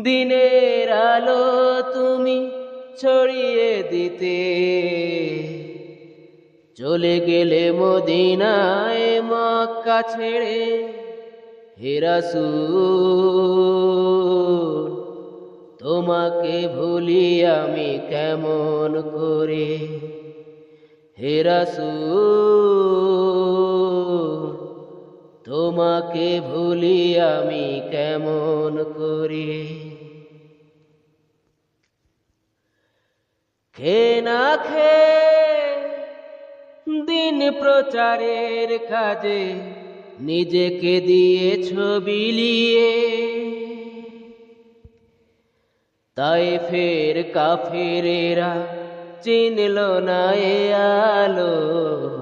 দিনের আলো তুমি ছড়িয়ে দিতে। চলে গেলে মদিনায় মক্কা ছেড়ে হেরাসুর তোমাকে ভুলি আমি কেমন করে? হেরাসুর তোমাকে ভুলি আমি কেমন করে? খে না খে, দিন প্রচারের কাজে নিজেকে দিয়ে ছবি লিয়ে। তাই ফের কাফেরেরা চিনল না এ আলো।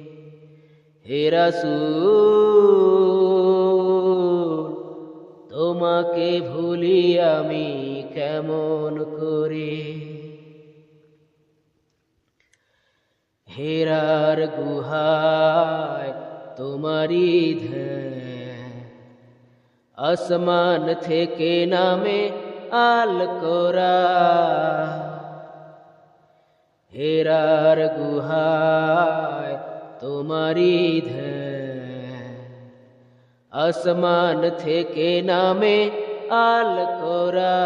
হেরাসুর তোমাকে ভুলি আমি কেমন করে? হেরার গুহায় তোমারি আসমান থেকে নামে আল কোরা হেরার গুহায় তোমারি ধ্যান আসমান থেকে নামে আল কোরা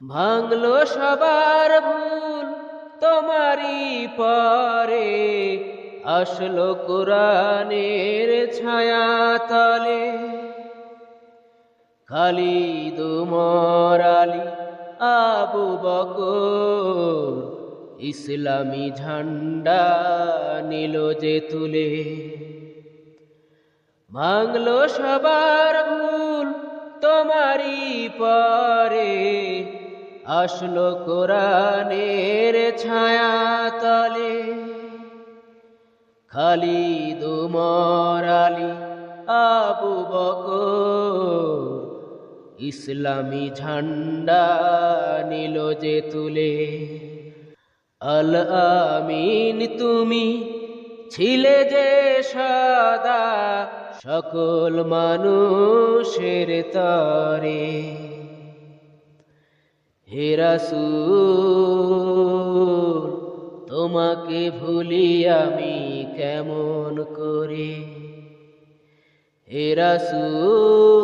ভাঙলো সবার ভুল তোমারি পরে। আসলো কোরআনের ছায়া তলে খালিদ, উমর, আলী, আবু বকর ইসলামী ঝান্ডা নিল যে তুলে। ভাঙলো সবার ভুল তোমারি পরে। আসলো কোরআনের ছায়া তলে খালি উমর আলী, আবু বকর ইসলামী ঝান্ডা নিল যে তুলে। আল আমিন তুমি ছিলে যে সদা সকল মানুষের তরে। হেরাসুর তোমাকে ভুলি আমি কেমন করে? হেরাসুর